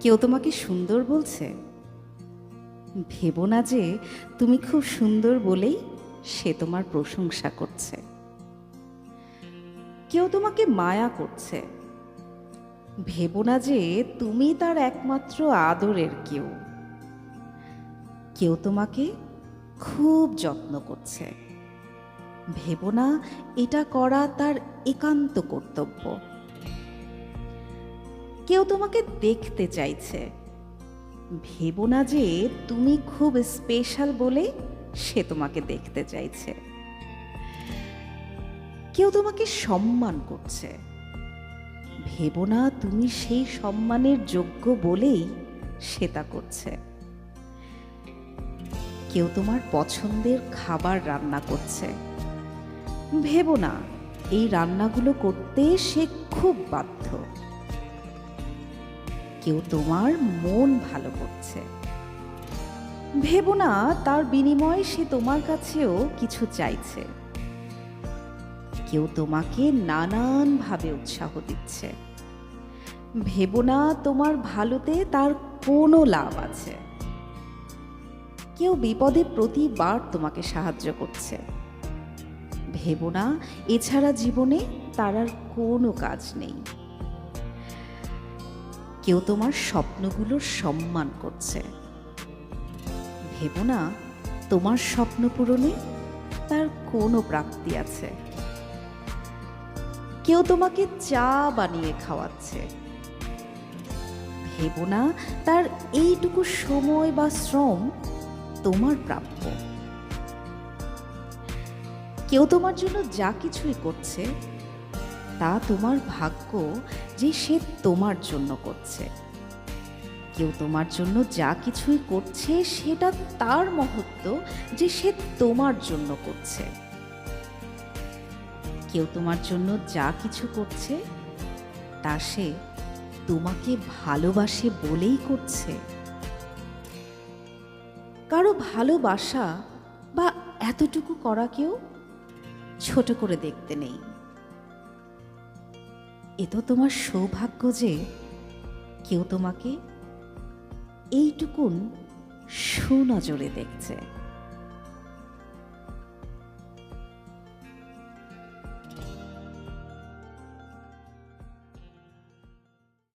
কেউ তোমাকে সুন্দর বলছে? ভেবো না যে তুমি খুব সুন্দর বলেই সে তোমার প্রশংসা করছে। কেউ তোমাকে মায়া করছে। ভেবো না যে তুমি তার একমাত্র আদরের কেউ। কেউ তোমাকে খুব যত্ন করছে। ভেবো না এটা করা তার একান্ত কর্তব্য। কেউ তোমাকে দেখতে চাইছে। ভেবো না যে তুমি খুব স্পেশাল বলে সে তোমাকে দেখতে চাইছে। কেউ তোমাকে সম্মান করছে। ভেবো না তুমি সেই সম্মানের যোগ্য বলেই সে তা করছে। কেউ তোমার পছন্দের খাবার রান্না করছে। ভেবো না, এই রান্নাগুলো করতে সে খুব বাধ্য। কেউ তোমার মন ভালো করছে। ভেবো না, তার বিনিময়ে সে তোমার কাছেও কিছু চাইছে। কেউ তোমাকে নানানভাবে উৎসাহ দিচ্ছে। ভেবো না, তোমার ভালোতে তার কোনো লাভ আছে। কেউ বিপদে প্রতিবার তোমাকে সাহায্য করছে। ভেবো না, এছাড়া জীবনে তার আর কোনো কাজ নেই। কেউ তোমার স্বপ্নগুলোর সম্মান করছে। ভেবো না, তোমার স্বপ্ন পূরণে তার কোনো প্রাপ্তি আছে। কেউ তোমাকে চা বানিয়ে খাওয়াচ্ছে। ভেবো না, তার এইটুকু সময় বা শ্রম তোমার প্রাপ্য। কেউ তোমার জন্য যা কিছুই করছে তা তোমার ভাগ্য যে সে তোমার জন্য করছে। কেউ তোমার জন্য যা কিছুই করছে, সেটা তার মহত্ব যে সে তোমার জন্য করছে। কেউ তোমার জন্য যা কিছু করছে, তা সে তোমাকে ভালোবাসে বলেই করছে। কারও ভালোবাসা বা এতটুকু করা করাকেও ছোট করে দেখতে নেই। এ তো তোমার সৌভাগ্য যে কেউ তোমাকে এইটুকুন সুনজরে দেখছে।